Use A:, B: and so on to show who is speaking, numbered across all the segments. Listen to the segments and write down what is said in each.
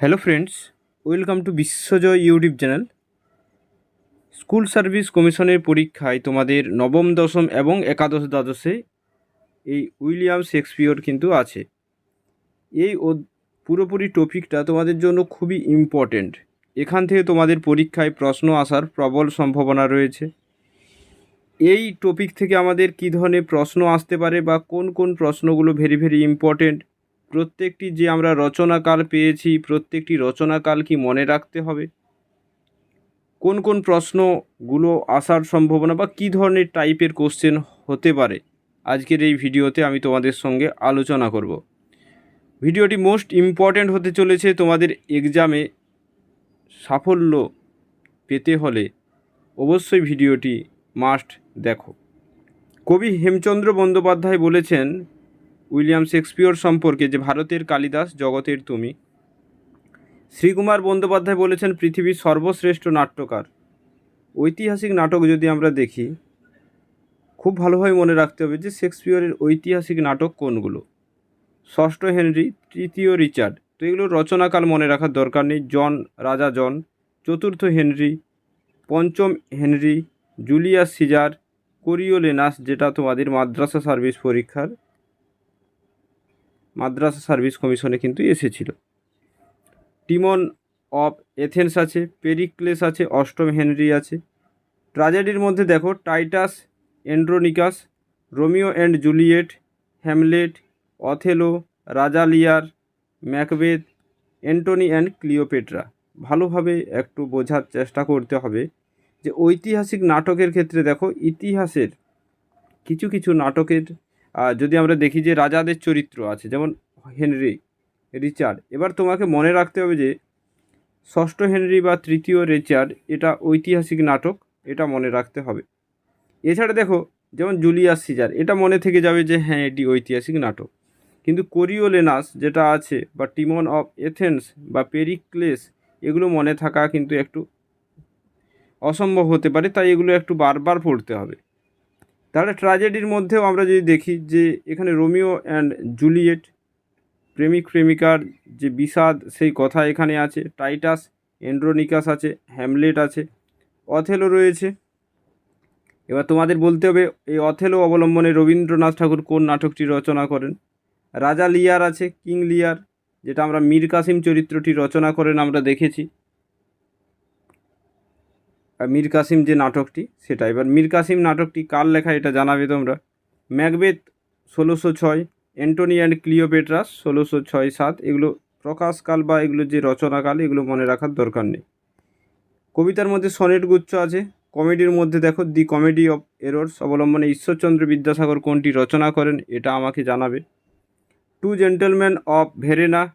A: Hello friends welcome to Biswajoy YouTube channel school service কমিশনের পরীক্ষায় তোমাদের নবম, দশম এবং একাদশ দ্বাদশে এই উইলিয়াম শেক্সপিয়র কিন্তু আছে। এই পুরোপুরি টপিকটা তোমাদের জন্য খুবই ইম্পর্ট্যান্ট এখান থেকে তোমাদের পরীক্ষায় প্রশ্ন আসার প্রবল সম্ভাবনা রয়েছে। এই টপিক থেকে আমাদের কী ধরনের প্রশ্ন আসতে পারে বা কোন কোন প্রশ্নগুলো ভেরি ভেরি ইম্পর্ট্যান্ট প্রত্যেকটি যে আমরা রচনাকাল পেয়েছি, প্রত্যেকটি রচনাকাল কি মনে রাখতে হবে? কোন কোন প্রশ্নগুলো আসার সম্ভাবনা বা কী ধরনের টাইপের কোশ্চেন হতে পারে? আজকের এই ভিডিওতে আমি তোমাদের সঙ্গে আলোচনা করব। ভিডিওটি মোস্ট ইম্পর্ট্যান্ট হতে চলেছে তোমাদের এক্সামে সাফল্য পেতে হলে। অবশ্যই ভিডিওটি মাস্ট দেখো। কবি হেমচন্দ্র বন্দ্যোপাধ্যায় বলেছেন উইলিয়াম শেক্সপিয়র সম্পর্কে যে ভারতের কালিদাস জগতের তুমি। শ্রীকুমার বন্দ্যোপাধ্যায় বলেছেন, পৃথিবীর সর্বশ্রেষ্ঠ নাট্যকার। ঐতিহাসিক নাটক যদি আমরা দেখি, খুব ভালোভাবে মনে রাখতে হবে যে শেক্সপিয়রের ঐতিহাসিক নাটক কোনগুলো? ষষ্ঠ হেনরি, তৃতীয় রিচার্ড, তো এগুলোর রচনাকাল মনে রাখার দরকার নেই। জন, রাজা জন। চতুর্থ হেনরি, পঞ্চম হেনরি, জুলিয়াস সিজার কোরিওলেনাস যেটা তোমাদের মাদ্রাসা সার্ভিস পরীক্ষার মাদ্রাসা সার্ভিস কমিশনে কিন্তু এসেছিল। টিমন অফ এথেন্স আছে, পেরিক্লেস আছে, অষ্টম হেনরি আছে। ট্রাজেডির মধ্যে দেখো, Titus, Andronicus, Romeo and Juliet, Hamlet, Othello রাজা Lear Macbeth, Antony and Cleopatra. ভালোভাবে একটু বোঝার চেষ্টা করতে হবে যে ঐতিহাসিক নাটকের ক্ষেত্রে দেখো, ইতিহাসের কিছু কিছু নাটকের যদি আমরা দেখি যে রাজাদের চরিত্র আছে, যেমন হেনরি, রিচার্ড, এবার তোমাকে মনে রাখতে হবে যে ষষ্ঠ হেনরি বা তৃতীয় রিচার্ড এটা ঐতিহাসিক নাটক, এটা মনে রাখতে হবে। এছাড়া দেখো, যেমন জুলিয়াস সিজার, এটা মনে থেকে যাবে যে হ্যাঁ এটি ঐতিহাসিক নাটক। কিন্তু কোরিওলেনাস যেটা আছে বা টিমন অফ এথেন্স বা পেরিক্লেস, এগুলো মনে থাকা কিন্তু একটু অসম্ভব হতে পারে, তাই এগুলো একটু বারবার পড়তে হবে। তাহলে ট্র্যাজেডির মধ্যেও আমরা যদি দেখি যে এখানে রোমিও অ্যান্ড জুলিয়েট, প্রেমিক প্রেমিকার যে বিষাদ, সেই কথা এখানে আছে। টাইটাস, এন্ড্রোনিকাস আছে, হ্যামলেট আছে, অথেলো রয়েছে। এবার তোমাদের বলতে হবে, এই অথেলো অবলম্বনে রবীন্দ্রনাথ ঠাকুর কোন নাটকটি রচনা করেন? রাজা লিয়ার আছে, কিং লিয়ার, যেটা আমরা মীর কাসিম চরিত্রটি রচনা করেন, আমরা দেখেছি। মীর যে নাটকটি, সেটা। এবার মীর কাসিম নাটকটি কার লেখা এটা জানাবে তোমরা? ম্যাকবেথ ষোলোশো ছয়, অ্যান্টনি অ্যান্ড ক্লিওপেট্রাস ষোলোশো ছয় সাত, এগুলো প্রকাশকাল বা এগুলো যে রচনাকাল, এগুলো মনে রাখার দরকার নেই। কবিতার মধ্যে সনেট গুচ্ছ আছে। কমেডির মধ্যে দেখো, দি কমেডি অফ এরর্স অবলম্বনে ঈশ্বরচন্দ্র বিদ্যাসাগর কোনটি রচনা করেন, এটা আমাকে জানাবে। Two gentleman of Verona,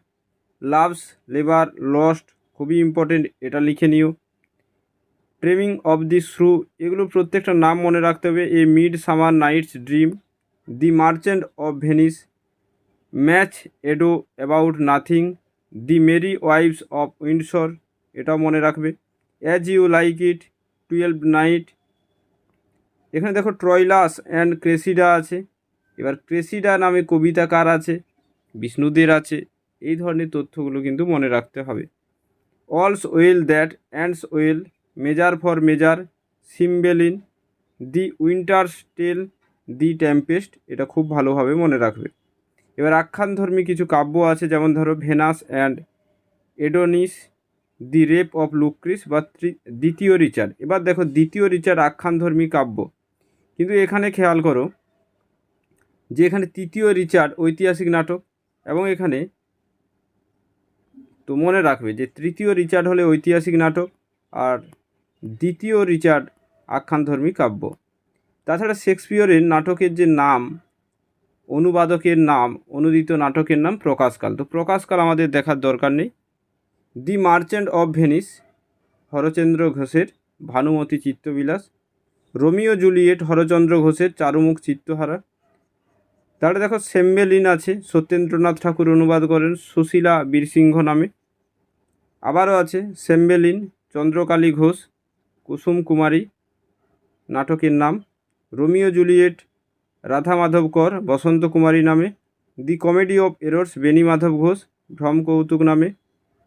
A: love's labour lost খুবই ইম্পর্টেন্ট, এটা লিখে নিও। ট্রেমিং অফ দি শ্রু এগুলো প্রত্যেকটা নাম মনে রাখতে হবে। A midsummer night's dream the merchant of Venice much ado about nothing the merry wives of Windsor এটাও মনে রাখবে। As you like it twelfth night এখানে দেখো ট্রয়লাস অ্যান্ড ক্রেসিডা আছে। এবার ক্রেসিডা নামে কবিতা কার আছে? বিষ্ণুদের আছে। এই ধরনের তথ্যগুলো কিন্তু মনে রাখতে হবে। All's well that ends well measure for measure, Cymbeline, the winter's tale the tempest, এটা খুব ভালোভাবে মনে রাখবে। এবার আখ্যানধর্মী কিছু কাব্য আছে, যেমন ধরো Venus and Adonis, the rape of Lucrece বা দ্বিতীয় রিচার্ড এবার দেখো দ্বিতীয় রিচার্ড আখ্যানধর্মী কাব্য। কিন্তু এখানে খেয়াল করো যে এখানে তৃতীয় রিচার্ড ঐতিহাসিক নাটক এবং এখানে তো মনে রাখবে যে তৃতীয় রিচার্ড হলে ঐতিহাসিক নাটক আর দ্বিতীয় রিচার্ড আখ্যানধর্মী কাব্য। তাছাড়া শেক্সপিয়রের নাটকের যে নাম, অনুবাদকের নাম, অনুদিত নাটকের নাম প্রকাশকাল। তো প্রকাশকাল আমাদের দেখার দরকার নেই। The merchant of Venice, Harachandra ঘোষের ভানুমতি চিত্তবিলাস, রোমিও জুলিয়েট, হরচন্দ্র ঘোষের চারুমুখ চিত্তহারা। তাহলে দেখো, সেম্বেলিন আছে, সত্যেন্দ্রনাথ ঠাকুর অনুবাদ করেন, সুশীলা বীরসিংহ নামে। আবারও আছে, সেম্বেলিন, চন্দ্রকালী ঘোষ কুসুম কুমারী, নাটকের নাম রোমিও জুলিয়েট, রাধা মাধব কর, বসন্ত কুমারী নামে, the comedy of errors Beni Madhab Ghosh, Bhram Kautuk নামে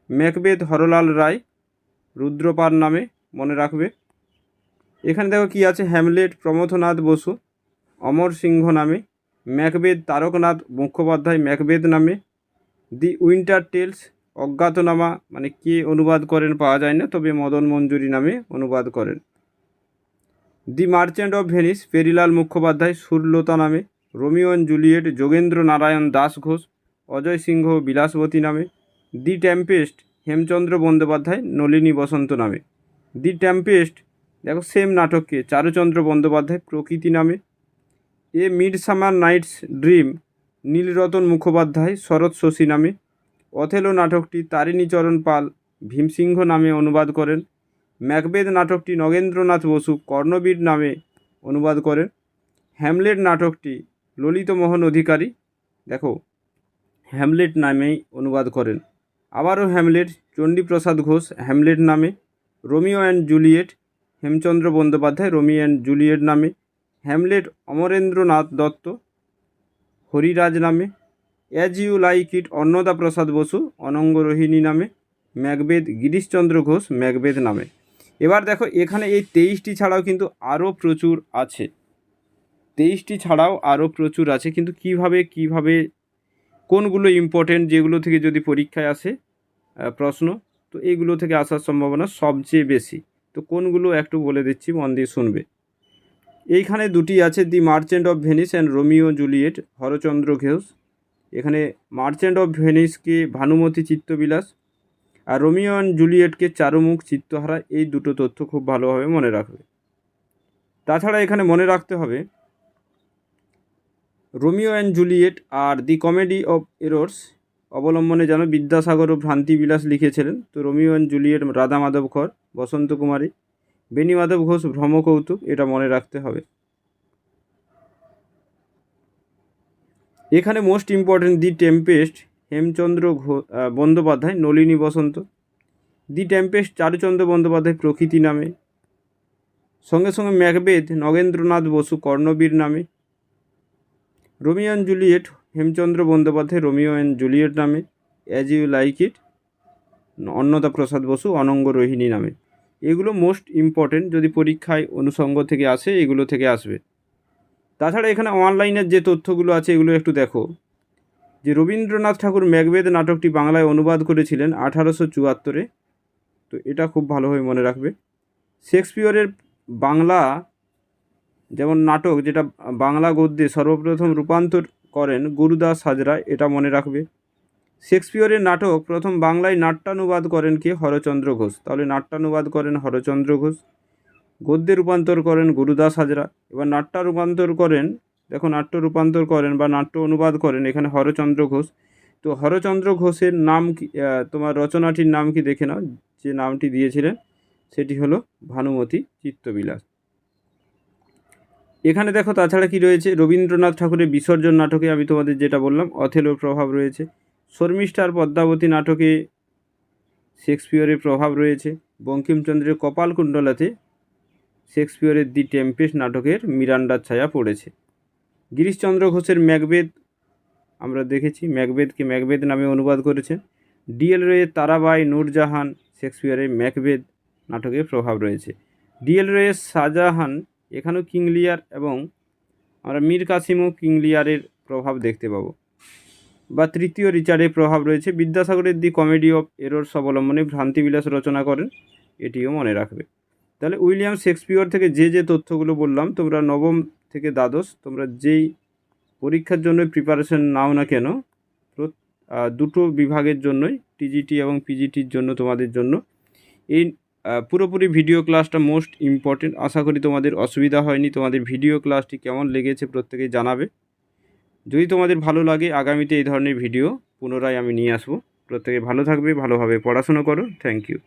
A: ম্যাকবেদ হরলাল রায় রুদ্রপার নামে মনে রাখবে। এখানে দেখো কি আছে? হ্যামলেট, প্রমথনাথ বসু, অমর সিংহ নামে ম্যাকবেদ তারকনাথ মুখোপাধ্যায় ম্যাকবেদ নামে, দি উইন্টার টেলস অজ্ঞাতনামা মানে কে অনুবাদ করেন পাওয়া যায় না, তবে মদন মঞ্জুরি নামে অনুবাদ করেন। The merchant of Venice, Perilal Mukhopadhyay, Suralata নামে, Romeo and Juliet, Jogendra Narayan Das Ghosh, Ajay Singha Bilasbati নামে, দি টেম্পেস্ট হেমচন্দ্র বন্দ্যোপাধ্যায়, নলিনী বসন্ত নামে। দি টেম্পেস্ট, দেখো সেম নাটককে, চারুচন্দ্র বন্দ্যোপাধ্যায়, প্রকৃতি নামে। A midsummer night's dream, Nilratan Mukhopadhyay, Sharat Shashi নামে। অথেলো নাটকটি তারিণীচরণ পাল ভীমসিংহ নামে অনুবাদ করেন। ম্যাকবেদ নাটকটি নগেন্দ্রনাথ বসু কর্ণবীর নামে অনুবাদ করেন। হ্যামলেট নাটকটি ললিতমোহন অধিকারী, দেখো, হ্যামলেট নামেই অনুবাদ করেন। আবারও হ্যামলেট, চণ্ডীপ্রসাদ ঘোষ হ্যামলেট নামে, Romeo and Juliet, Hemchandra Bandyopadhyay Romeo and Juliet নামে, হ্যামলেট অমরেন্দ্রনাথ দত্ত হরিরাজ নামে as you like it Annada Prasad Basu Ananga Rohini নামে ম্যাকবেদ গিরিশচন্দ্র ঘোষ ম্যাকবেদ নামে এবার দেখো এখানে এই তেইশটি ছাড়াও কিন্তু আরও প্রচুর আছে তেইশটি ছাড়াও আরও প্রচুর আছে কিন্তু কীভাবে কীভাবে কোনগুলো ইম্পর্টেন্ট যেগুলো থেকে যদি পরীক্ষায় আসে প্রশ্ন তো এইগুলো থেকে আসার সম্ভাবনা সবচেয়ে বেশি তো কোনগুলো একটু বলে দিচ্ছি মন দিয়ে শুনবে এইখানে দুটি আছে the merchant of Venice and Romeo Juliet Harachandra Ghosh এখানে মার্চেন্ট অফ ভেনিসকে ভানুমতি চিত্তবিলাস আর রোমিও অ্যান্ড জুলিয়েটকে চারুমুখ চিত্তহারা এই দুটো তথ্য খুব ভালোভাবে মনে রাখবে। তাছাড়া এখানে মনে রাখতে হবে, রোমিও অ্যান্ড জুলিয়েট আর দি কমেডি অফ এরোর্স অবলম্বনে যেন বিদ্যাসাগর ও ভ্রান্তি বিলাস লিখেছিলেন। তো Romeo and Juliet Radha Madhab কর, বসন্ত কুমারী বেণী মাধব ঘোষ, ভ্রমকৌতুক, এটা মনে রাখতে হবে। এখানে most important the tempest Hemchandra Bandyopadhyay, Nalini Basanta. The tempest Charuchandra Bandyopadhyay Prakriti নামে। সঙ্গে সঙ্গে ম্যাকবেদ নগেন্দ্রনাথ বসু কর্ণবীর নামে। Romeo and Juliet Hemchandra Bandyopadhyay, Romeo and Juliet নামে। As you like it Annada Prasad Basu, Ananga Rohini নামে। এগুলো most important যদি পরীক্ষায় অনুষঙ্গ থেকে আসে, এগুলো থেকে আসবে। তাছাড়া এখানে অনলাইনের যে তথ্যগুলো আছে, এগুলো একটু দেখো। যে রবীন্দ্রনাথ ঠাকুর ম্যাকবেদ নাটকটি বাংলায় অনুবাদ করেছিলেন আঠারোশো চুয়াত্তরে। তো এটা খুব ভালোভাবে মনে রাখবে। শেক্সপিয়রের বাংলা যেমন নাটক, যেটা বাংলা গদ্যে সর্বপ্রথম রূপান্তর করেন গুরুদাস হাজরা, এটা মনে রাখবে। শেক্সপিয়রের নাটক প্রথম বাংলায় নাট্যানুবাদ করেন কে? হরচন্দ্র ঘোষ। তাহলে নাট্যানুবাদ করেন হরচন্দ্র ঘোষ। গদ্যে রূপান্তর করেন গুরুদাস হাজরা। এবার নাট্য রূপান্তর করেন দেখো নাট্য রূপান্তর করেন বা নাট্য অনুবাদ করেন এখানে হরচন্দ্র ঘোষ। তো হরচন্দ্র ঘোষের নাম কি তোমার রচনাটির নাম কি দেখে নাও, যে নামটি দিয়েছিলেন, সেটি হলো ভানুমতি চিত্তবিলাস। এখানে দেখো, তাছাড়া কি রয়েছে? রবীন্দ্রনাথ ঠাকুরের বিসর্জন নাটকে আমি তোমাদের যেটা বললাম অথেলোর প্রভাব রয়েছে। শর্মিষ্ঠার পদ্মাবতী নাটকে শেক্সপিয়রের প্রভাব রয়েছে। বঙ্কিমচন্দ্রের কপালকুণ্ডলাতে শেক্সপিয়রের দি টেম্পেস্ট নাটকের মিরান্ডার ছায়া পড়েছে। গিরিশচন্দ্র ঘোষের ম্যাকবেদ আমরা দেখেছি ম্যাকবেদকে ম্যাকবেদ নামে অনুবাদ করেছেন। ডিএল রয়ের তারাবাই নূরজাহান শেক্সপিয়রের ম্যাকবেদ নাটকের প্রভাব রয়েছে। ডিএল রয়ের শাহজাহান, এখানেও কিংলিয়ার এবং আমরা মীর কাসিমও কিংলিয়ারের প্রভাব দেখতে পাবো। বা তৃতীয় রিচার্ডের প্রভাব রয়েছে। বিদ্যাসাগরের দি কমেডি অফ এরর্স অবলম্বনে ভ্রান্তিবিলাস রচনা করেন, এটিও মনে রাখবে। তাহলে উইলিয়াম শেক্সপিয়র থেকে যে যে তথ্যগুলো বললাম, তোমরা নবম থেকে দ্বাদশ, তোমরা যেই পরীক্ষার জন্য প্রিপারেশন নাও না কেন দুটো বিভাগের জন্যই টিজিটি এবং পিজিটির জন্য তোমাদের জন্য। এই পুরোপুরি ভিডিও ক্লাসটা মোস্ট ইম্পর্টেন্ট আশা করি তোমাদের অসুবিধা হয়নি। তোমাদের ভিডিও ক্লাসটি কেমন লেগেছে প্রত্যেকেই জানাবে। যদি তোমাদের ভালো লাগে, আগামীতে এই ধরনের ভিডিও পুনরায় আমি নিয়ে আসব। প্রত্যেকে ভালো থাকবে, ভালোভাবে পড়াশোনা করো। Thank you